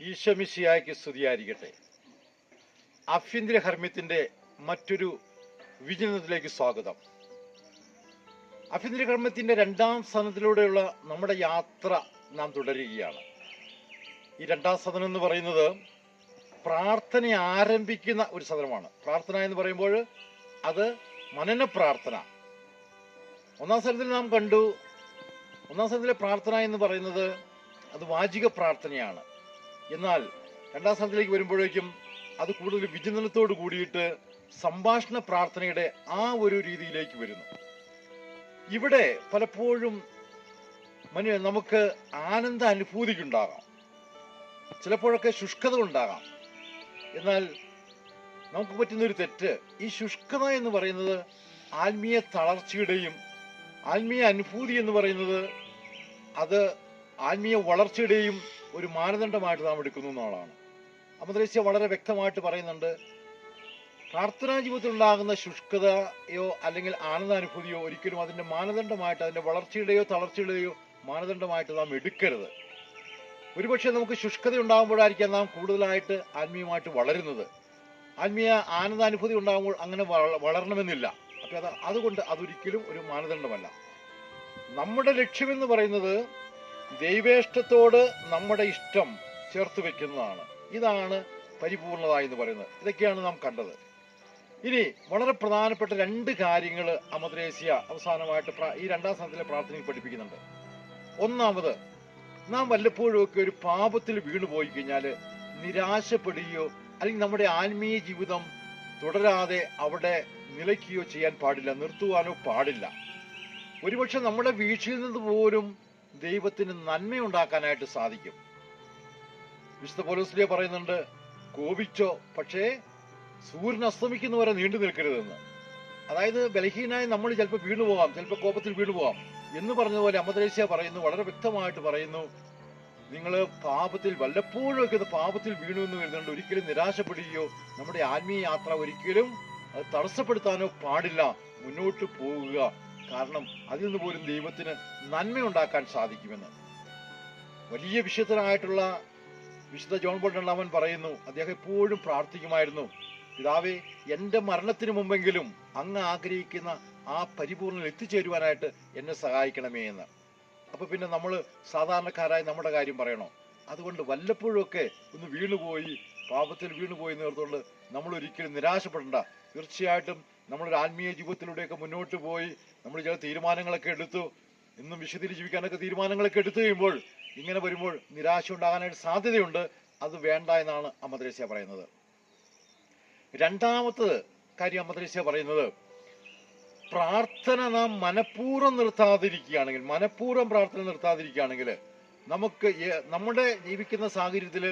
ഈശമിശിയായ്ക്ക് സ്തുതിയായിരിക്കട്ടെ. ആഭ്യന്തര ഹർമ്മ്യത്തിന്റെ മറ്റൊരു വിചിന്തനത്തിലേക്ക് സ്വാഗതം. കർമ്മത്തിന്റെ രണ്ടാം സദനത്തിലൂടെയുള്ള നമ്മുടെ യാത്ര നാം തുടരുകയാണ്. ഈ രണ്ടാം സദനം എന്ന് പറയുന്നത് പ്രാർത്ഥന ആരംഭിക്കുന്ന ഒരു സദനമാണ്. പ്രാർത്ഥന എന്ന് പറയുമ്പോൾ അത് മനന പ്രാർത്ഥന. ഒന്നാം സ്ഥലത്തിൽ നാം കണ്ടു ഒന്നാം സ്ഥലത്തിലെ പ്രാർത്ഥന എന്ന് പറയുന്നത് അത് വാചിക പ്രാർത്ഥനയാണ്. എന്നാൽ രണ്ടാം സ്ഥലത്തിലേക്ക് വരുമ്പോഴേക്കും അത് കൂടുതൽ വിചിന്തനത്തോട് കൂടിയിട്ട് സംഭാഷണ പ്രാർത്ഥനയുടെ ആ ഒരു രീതിയിലേക്ക് വരുന്നു. ഇവിടെ പലപ്പോഴും മനു നമുക്ക് ആനന്ദ അനുഭൂതിക്കുണ്ടാകാം. ചിലപ്പോഴൊക്കെ ശുഷ്കത ഉണ്ടാകാം. എന്നാൽ നമുക്ക് പറ്റുന്നൊരു തെറ്റ് ഈ ശുഷ്കത എന്ന് പറയുന്നത് ആത്മീയ തളർച്ചയുടെയും ആത്മീയ അനുഭൂതി എന്ന് പറയുന്നത് അത് ആത്മീയ വളർച്ചയുടെയും ഒരു മാനദണ്ഡമായിട്ട് നാം എടുക്കുന്നു എന്നുള്ളതാണ് അമദ്രസ്യ വളരെ വ്യക്തമായിട്ട് പറയുന്നുണ്ട് പ്രാർത്ഥനാ ജീവിതത്തിൽ ഉണ്ടാകുന്ന ശുഷ്കതയോ അല്ലെങ്കിൽ ആനന്ദാനുഭൂതിയോ ഒരിക്കലും അതിന്റെ മാനദണ്ഡമായിട്ട് അതിന്റെ വളർച്ചയുടെയോ തളർച്ചയുടെയോ മാനദണ്ഡമായിട്ട് നാം എടുക്കരുത്. ഒരുപക്ഷെ നമുക്ക് ശുഷ്കത ഉണ്ടാകുമ്പോഴായിരിക്കാം നാം കൂടുതലായിട്ട് ആത്മീയമായിട്ട് വളരുന്നത്. ആത്മീയ ആനന്ദാനുഭൂതി ഉണ്ടാകുമ്പോൾ അങ്ങനെ വള- വളരണമെന്നില്ല. അപ്പൊ അത് അതുകൊണ്ട് അതൊരിക്കലും ഒരു മാനദണ്ഡമല്ല. നമ്മുടെ ലക്ഷ്യമെന്ന് പറയുന്നത് ദൈവേഷ്ടത്തോട് നമ്മുടെ ഇഷ്ടം ചേർത്ത് വെക്കുന്നതാണ്. ഇതാണ് പരിപൂർണത എന്ന് പറയുന്നത്. ഇതൊക്കെയാണ് നാം കണ്ടത്. ഇനി വളരെ പ്രധാനപ്പെട്ട രണ്ട് കാര്യങ്ങൾ അമദ്രേസ്യ അവസാനമായിട്ട് ഈ രണ്ടാം സ്ഥാനത്തിലെ പ്രാർത്ഥനയിൽ പഠിപ്പിക്കുന്നുണ്ട്. ഒന്നാമത് നാം വല്ലപ്പോഴുമൊക്കെ ഒരു പാപത്തിൽ വീണുപോയി കഴിഞ്ഞാൽ നിരാശപ്പെടുകയോ അല്ലെങ്കിൽ നമ്മുടെ ആത്മീയ ജീവിതം തുടരാതെ അവിടെ നിലയ്ക്കുകയോ ചെയ്യാൻ പാടില്ല നിർത്തുവാനോ പാടില്ല. ഒരുപക്ഷെ നമ്മുടെ വീഴ്ചയിൽ നിന്ന് പോലും ദൈവത്തിന് നന്മയുണ്ടാക്കാനായിട്ട് സാധിക്കും. വിശുദ്ധ പോലീസിലെ പറയുന്നുണ്ട് കോപിച്ചോ പക്ഷേ സൂര്യൻ അസ്തമിക്കുന്നവരെ നീണ്ടു നിൽക്കരുതെന്ന്. അതായത് ബലഹീനായി നമ്മൾ ചിലപ്പോൾ വീണു പോകാം ചിലപ്പോൾ കോപത്തിൽ വീണു പോകാം എന്ന് പറഞ്ഞതുപോലെ അമ്മദേശ്യ പറയുന്നു വളരെ വ്യക്തമായിട്ട് പറയുന്നു നിങ്ങൾ പാപത്തിൽ വല്ലപ്പോഴും ഒക്കെ ഇത് പാപത്തിൽ വീണു എന്ന് വരുന്നുണ്ട് ഒരിക്കലും നിരാശപ്പെടുകയോ നമ്മുടെ ആത്മീയ യാത്ര ഒരിക്കലും അത് തടസ്സപ്പെടുത്താനോ പാടില്ല. മുന്നോട്ട് പോവുക കാരണം അതിൽ നിന്ന് പോലും ദൈവത്തിന് നന്മയുണ്ടാക്കാൻ സാധിക്കുമെന്ന്. വലിയ വിശുദ്ധനായിട്ടുള്ള വിശുദ്ധ ജോൺ ബോൾ രണ്ടാമൻ പറയുന്നു അദ്ദേഹം എപ്പോഴും പ്രാർത്ഥിക്കുമായിരുന്നു പിതാവേ എന്റെ മരണത്തിന് മുമ്പെങ്കിലും അങ്ങ് ആഗ്രഹിക്കുന്ന ആ പരിപൂർണ എത്തിച്ചേരുവാനായിട്ട് എന്നെ സഹായിക്കണമേ എന്ന്. അപ്പോൾ പിന്നെ നമ്മൾ സാധാരണക്കാരായി നമ്മുടെ കാര്യം പറയണോ? അതുകൊണ്ട് വല്ലപ്പോഴുമൊക്കെ ഒന്ന് വീണുപോയി പാപത്തിൽ വീണുപോയി നേർത്തുകൊണ്ട് നമ്മൾ ഒരിക്കലും നിരാശപ്പെടണ്ട. തീർച്ചയായിട്ടും നമ്മളൊരു ആത്മീയ ജീവിതത്തിലൂടെയൊക്കെ മുന്നോട്ട് പോയി നമ്മൾ ചില തീരുമാനങ്ങളൊക്കെ എടുത്തു. ഇന്നും വിശുദ്ധിയിൽ ജീവിക്കാനൊക്കെ തീരുമാനങ്ങളൊക്കെ എടുത്തു കഴിയുമ്പോൾ ഇങ്ങനെ വരുമ്പോൾ നിരാശ ഉണ്ടാകാനായിട്ട് സാധ്യതയുണ്ട്. അത് വേണ്ട എന്നാണ് അമ്മദ്രേസ്യ പറയുന്നത്. രണ്ടാമത്തത് കാര്യം അമദ്രേസ്യ പറയുന്നത് പ്രാർത്ഥന നാം മനഃപൂർവം നിർത്താതിരിക്കുകയാണെങ്കിൽ മനഃപൂർവം പ്രാർത്ഥന നിർത്താതിരിക്കുകയാണെങ്കിൽ നമുക്ക് നമ്മുടെ ജീവിക്കുന്ന സാഹചര്യത്തിൽ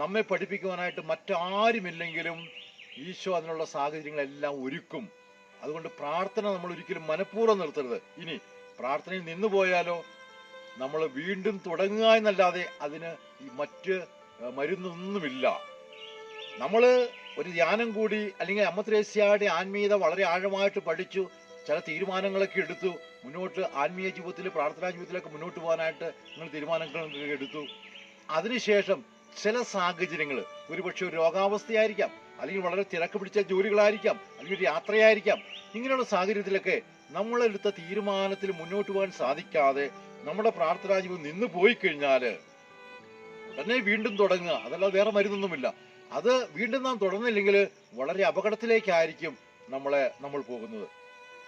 നമ്മെ പഠിപ്പിക്കുവാനായിട്ട് മറ്റാരുമില്ലെങ്കിലും ഈശോ അതിനുള്ള സാഹചര്യങ്ങളെല്ലാം ഒരുക്കും. അതുകൊണ്ട് പ്രാർത്ഥന നമ്മൾ ഒരിക്കലും മനഃപൂർവം നിർത്തരുത്. ഇനി പ്രാർത്ഥനയിൽ നിന്നു പോയാലോ നമ്മൾ വീണ്ടും തുടങ്ങുക എന്നല്ലാതെ അതിന് മറ്റ് മരുന്നൊന്നുമില്ല. നമ്മൾ ഒരു ധ്യാനം കൂടി അല്ലെങ്കിൽ അമ്മത്രേസ്യയുടെ ആത്മീയത വളരെ ആഴമായിട്ട് പഠിച്ചു ചില തീരുമാനങ്ങളൊക്കെ എടുത്തു മുന്നോട്ട് ആത്മീയ ജീവിതത്തിൽ പ്രാർത്ഥനാ ജീവിതത്തിലൊക്കെ മുന്നോട്ട് പോകാനായിട്ട് നിങ്ങൾ തീരുമാനങ്ങളൊക്കെ എടുത്തു. അതിനുശേഷം ചില സാഹചര്യങ്ങൾ ഒരുപക്ഷെ ഒരു രോഗാവസ്ഥയായിരിക്കാം അല്ലെങ്കിൽ വളരെ തിരക്ക് പിടിച്ച ജോലികളായിരിക്കാം അല്ലെങ്കിൽ ഒരു യാത്രയായിരിക്കാം ഇങ്ങനെയുള്ള സാഹചര്യത്തിലൊക്കെ നമ്മളെടുത്ത തീരുമാനത്തിൽ മുന്നോട്ട് പോകാൻ സാധിക്കാതെ നമ്മുടെ പ്രാർത്ഥനാ ജീവിതം നിന്ന് പോയി കഴിഞ്ഞാൽ ഉടനെ വീണ്ടും തുടങ്ങുക. അതല്ല വേറെ മരുന്നൊന്നുമില്ല. അത് വീണ്ടും നാം തുടർന്നില്ലെങ്കിൽ വളരെ അപകടത്തിലേക്കായിരിക്കും നമ്മളെ നമ്മൾ പോകുന്നത്.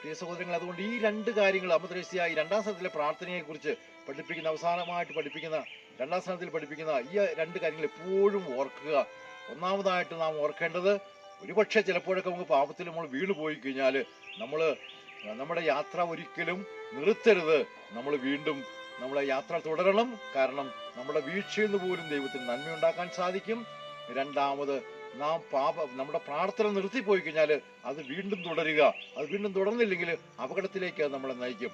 പ്രിയ സഹോദരങ്ങൾ അതുകൊണ്ട് ഈ രണ്ട് കാര്യങ്ങൾ അമദ്രസ്യ ഈ രണ്ടാം സ്ഥലത്തിലെ പ്രാർത്ഥനയെ കുറിച്ച് പഠിപ്പിക്കുന്ന അവസാനമായിട്ട് പഠിപ്പിക്കുന്ന രണ്ടാം സ്ഥാനത്തിൽ പഠിപ്പിക്കുന്ന ഈ രണ്ട് കാര്യങ്ങൾ എപ്പോഴും ഓർക്കുക. ഒന്നാമതായിട്ട് നാം ഓർക്കേണ്ടത് ഒരുപക്ഷെ ചിലപ്പോഴൊക്കെ നമുക്ക് പാപത്തിൽ നമ്മൾ വീണ് പോയി കഴിഞ്ഞാൽ നമ്മൾ നമ്മുടെ യാത്ര ഒരിക്കലും നിർത്തരുത്. നമ്മൾ വീണ്ടും നമ്മളെ യാത്ര തുടരണം. കാരണം നമ്മുടെ വീഴ്ചയിൽ നിന്ന് പോലും ദൈവത്തിന് നന്മയുണ്ടാക്കാൻ സാധിക്കും. രണ്ടാമത് നാം പാപ നമ്മുടെ പ്രാർത്ഥന നിർത്തിപ്പോയി കഴിഞ്ഞാൽ അത് വീണ്ടും തുടരുക. അത് വീണ്ടും തുടർന്നില്ലെങ്കിൽ അപകടത്തിലേക്ക് അത് നമ്മളെ നയിക്കും.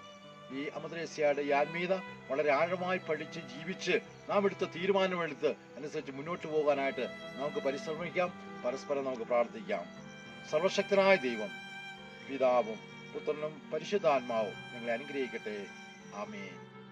ഈ അമദ്രേസ്യയുടെ ആത്മീയത വളരെ ആഴമായി പഠിച്ച് ജീവിച്ച് നാം എടുത്ത തീരുമാനമെടുത്ത് അനുസരിച്ച് മുന്നോട്ട് പോകാനായിട്ട് നമുക്ക് പരിശ്രമിക്കാം. പരസ്പരം നമുക്ക് പ്രാർത്ഥിക്കാം. സർവശക്തനായ ദൈവം പിതാവും പുത്രനും പരിശുദ്ധാത്മാവും നിങ്ങളെ അനുഗ്രഹിക്കട്ടെ. ആമേൻ.